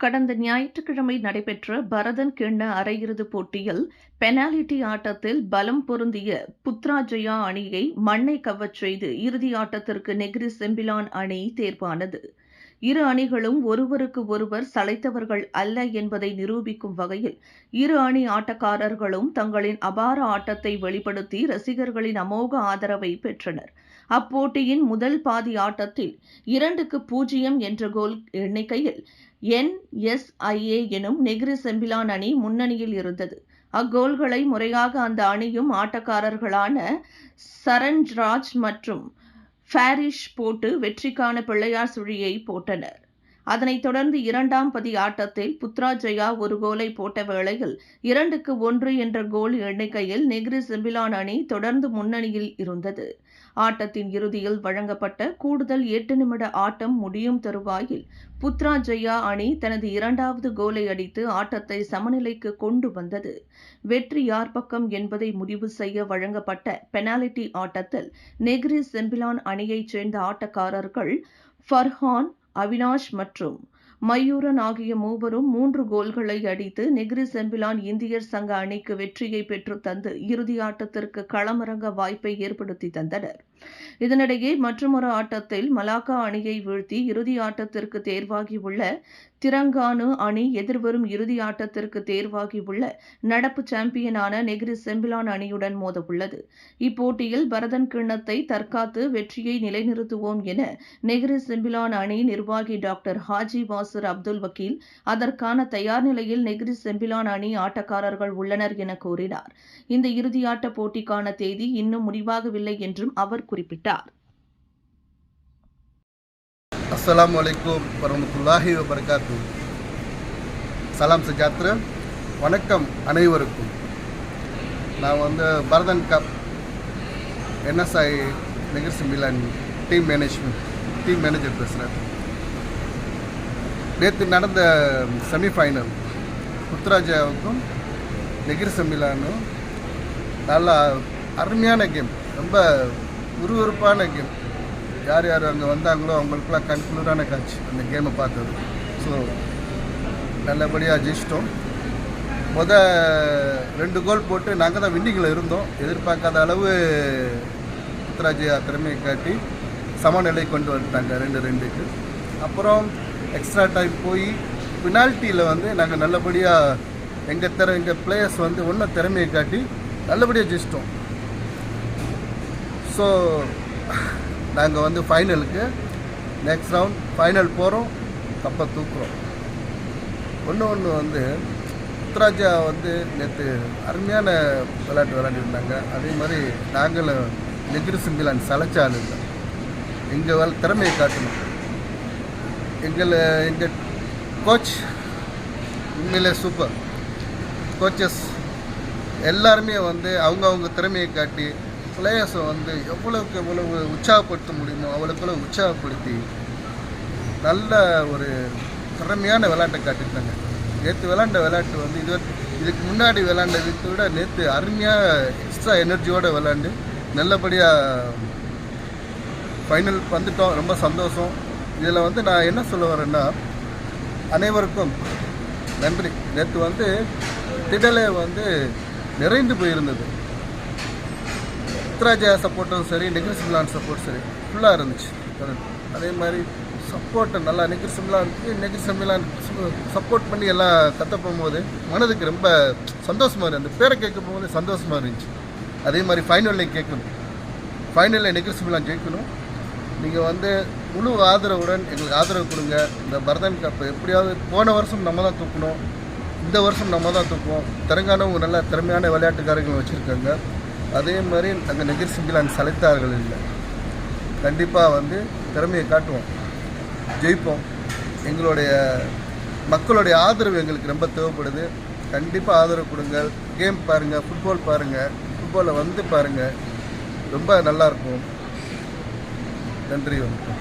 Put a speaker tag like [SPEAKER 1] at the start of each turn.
[SPEAKER 1] கடந்த ஞாயிற்றுக்கிழமை நடைபெற்ற பரதன் கிண்ண அரையிறுதிப் போட்டியில் பெனால்டி ஆட்டத்தில் பலம் பொருந்திய புத்ராஜயா அணியை மண்ணை கவச் செய்து இறுதி ஆட்டத்திற்கு நெகிரி செம்பிலான் அணி தேர்வானது. இரு அணிகளும் ஒருவருக்கு ஒருவர் சளைத்தவர்கள் அல்ல என்பதை நிரூபிக்கும் வகையில் இரு அணி ஆட்டக்காரர்களும் தங்களின் அபார ஆட்டத்தை வெளிப்படுத்தி ரசிகர்களின் அமோக ஆதரவை பெற்றனர். அப்போட்டியின் முதல் பாதி ஆட்டத்தில் இரண்டுக்கு பூஜ்ஜியம் என்ற கோல் எண்ணிக்கையில் என்எஸ்ஐஏ எனும் நெகிரி செம்பிலான் அணி முன்னணியில் இருந்தது. அக்கோல்களை முறையாக அந்த அணியும் ஆட்டக்காரர்களான சரண்ராஜ் மற்றும் ஃபாரிஷ் போட்டு வெற்றிக்கான பிள்ளையார் சுழியை போட்டனர். அதனைத் தொடர்ந்து இரண்டாம் பதி ஆட்டத்தில் புத்ராஜயா ஒரு கோலை போட்ட வேளையில் இரண்டுக்கு ஒன்று என்ற கோல் எண்ணிக்கையில் நெகிரி செம்பிலான் அணி தொடர்ந்து முன்னணியில் இருந்தது. ஆட்டத்தின் இறுதியில் வழங்கப்பட்ட கூடுதல் எட்டு நிமிட ஆட்டம் முடியும் தருவாயில் புத்ரா ஜெயா அணி தனது இரண்டாவது கோலை அடித்து ஆட்டத்தை சமநிலைக்கு கொண்டு வந்தது. வெற்றி யார் பக்கம் என்பதை முடிவு செய்ய வழங்கப்பட்ட பெனால்டி ஆட்டத்தில் நெகிரி செம்பிலான் அணியைச் சேர்ந்த ஆட்டக்காரர்கள் ஃபர்ஹான் அவினாஷ் மற்றும் மயூரன் ஆகிய மூவரும் மூன்று கோல்களை அடித்து நெகிரி செம்பிலான் இந்தியர் சங்க அணிக்கு வெற்றியை பெற்று தந்து இறுதி ஆட்டத்திற்கு களமிறங்க வாய்ப்பை ஏற்படுத்தி தந்தனர். இதனிடையே மற்றொரு ஆட்டத்தில் மலாக்கா அணியை வீழ்த்தி இறுதி ஆட்டத்திற்கு தேர்வாகியுள்ள திரங்கானு அணி எதிர்வரும் இறுதி ஆட்டத்திற்கு தேர்வாகியுள்ள நடப்பு சாம்பியனான நெகிரி செம்பிலான் அணியுடன் மோதவுள்ளது. இப்போட்டியில் பரதன் கிண்ணத்தை தற்காத்து வெற்றியை நிலைநிறுத்துவோம் என நெகிரி செம்பிலான் அணி நிர்வாகி டாக்டர் ஹாஜி வாசர் அப்துல் வக்கீல் அதற்கான தயார் நிலையில் நெகிரி செம்பிலான் அணி ஆட்டக்காரர்கள் உள்ளனர் என கூறினார். இந்த இறுதியாட்ட போட்டிக்கான தேதி இன்னும் முடிவாகவில்லை என்றும் அவர் குறிப்பிட்டார்.
[SPEAKER 2] அஸ்ஸலாமு அலைக்கும் வரமத்துல்லாஹி வபரகாத்து சலாம் சஜாத்ர வணக்கம் அனைவருக்கும் நான் வந்து Bharathan cup NSI நிகர்சி Milan team management team manager பேசுகிறேன் நேற்று நடந்த செமிஃபைனல் புத்ராஜாவுக்கும் நெகிர் செமிலானும் நல்லா அருமையான கேம் ரொம்ப விறுவிறுப்பான கேம் யார் யார் அங்கே வந்தாங்களோ அவங்களுக்குலாம் கன்க்ளூடான காட்சி அந்த கேமை பார்த்தது. ஸோ நல்லபடியாக ஜெயிச்சிட்டோம். முத ரெண்டு கோல் போட்டு நாங்கள் தான் வின்னிங்கில் இருந்தோம். எதிர்பார்க்காத அளவு உத்தராஜயா திறமையை காட்டி சமநிலை கொண்டு வந்துட்டாங்க ரெண்டு ரெண்டுக்கு. அப்புறம் எக்ஸ்ட்ரா டைம் போய் பினால்ட்டியில் வந்து நாங்கள் நல்லபடியாக எங்கள் திற எங்கள் பிளேயர்ஸ் வந்து ஒன்றும் திறமையை காட்டி நல்லபடியாக ஜெயிச்சிட்டோம். ஸோ நாங்கள் வந்து ஃபைனலுக்கு நெக்ஸ்ட் ரவுண்ட் ஃபைனல் போகிறோம் கப்பை தூக்குறோம். ஒன்று ஒன்று வந்து உத்தராஜா வந்து நேற்று அருமையான விளையாட்டு விளையாண்டுருந்தாங்க அதே மாதிரி நாங்களும் நெகிரி சிங்கிலான் சலைச்சால் இல்லை. எங்கள் வேலை திறமையை காட்டணும். எங்களை எங்கள் கோச் உண்மையிலே சூப்பர் கோச்சஸ் எல்லாருமே வந்து அவங்கவுங்க திறமையை காட்டி பிளேயர்ஸை வந்து எவ்வளவுக்கு எவ்வளவு உற்சாகப்படுத்த முடியுமோ அவ்வளோக்குள்ள உற்சாகப்படுத்தி நல்ல ஒரு திறமையான விளையாட்டை காட்டியிருந்தாங்க நேற்று விளாண்ட விளையாட்டு வந்து இது இதுக்கு முன்னாடி விளாண்டதுக்கு விட நேற்று அருமையாக எக்ஸ்ட்ரா எனர்ஜியோடு விளாண்டு நல்லபடியாக ஃபைனல் வந்துட்டோம். ரொம்ப சந்தோஷம். இதில் வந்து நான் என்ன சொல்ல வரேன்னா அனைவருக்கும் நன்றி. நேற்று வந்து திடலை வந்து நிறைந்து போயிருந்தது. உத்ராஜா சப்போர்ட்டும் சரி நெகிர் சிம்லான் சப்போர்ட் சரி ஃபுல்லாக இருந்துச்சு. அதே மாதிரி சப்போர்ட்டு நல்லா நெகிர் சிம்லான் நெகிர் சிம்லான் சப்போர்ட் பண்ணி எல்லாம் கத்த போகும்போது மனதுக்கு ரொம்ப சந்தோஷமாக இருந்தது அந்த பேரை கேட்க போகும்போது சந்தோஷமாக இருந்துச்சு. அதே மாதிரி ஃபைனலில் கேட்கணும். ஃபைனலில் நெகிர் சிம்லான் ஜெயிக்கணும். நீங்கள் வந்து முழு ஆதரவுடன் எங்களுக்கு ஆதரவு கொடுங்க. இந்த பரதன் கப் எப்படியாவது போன வருஷம் நம்ம தான் தூக்கணும். இந்த வருஷம் நம்ம தான் தூக்குவோம். தெலுங்கானாவும் நல்ல திறமையான விளையாட்டுக்காரர்கள் வச்சுருக்காங்க. அதே மாதிரி நாங்கள் நிகழ்ச்சிகள் அங்கே சலைத்தார்கள் இல்லை. கண்டிப்பாக வந்து திறமையை காட்டுவோம். ஜெயிப்போம். எங்களுடைய மக்களுடைய ஆதரவு எங்களுக்கு ரொம்ப தேவைப்படுது. கண்டிப்பாக ஆதரவு கொடுங்க. கேம் பாருங்கள் ஃபுட்பால் பாருங்கள் ஃபுட்பாலில் வந்து பாருங்கள் ரொம்ப நல்லாயிருக்கும் நன்றி வணக்கம்.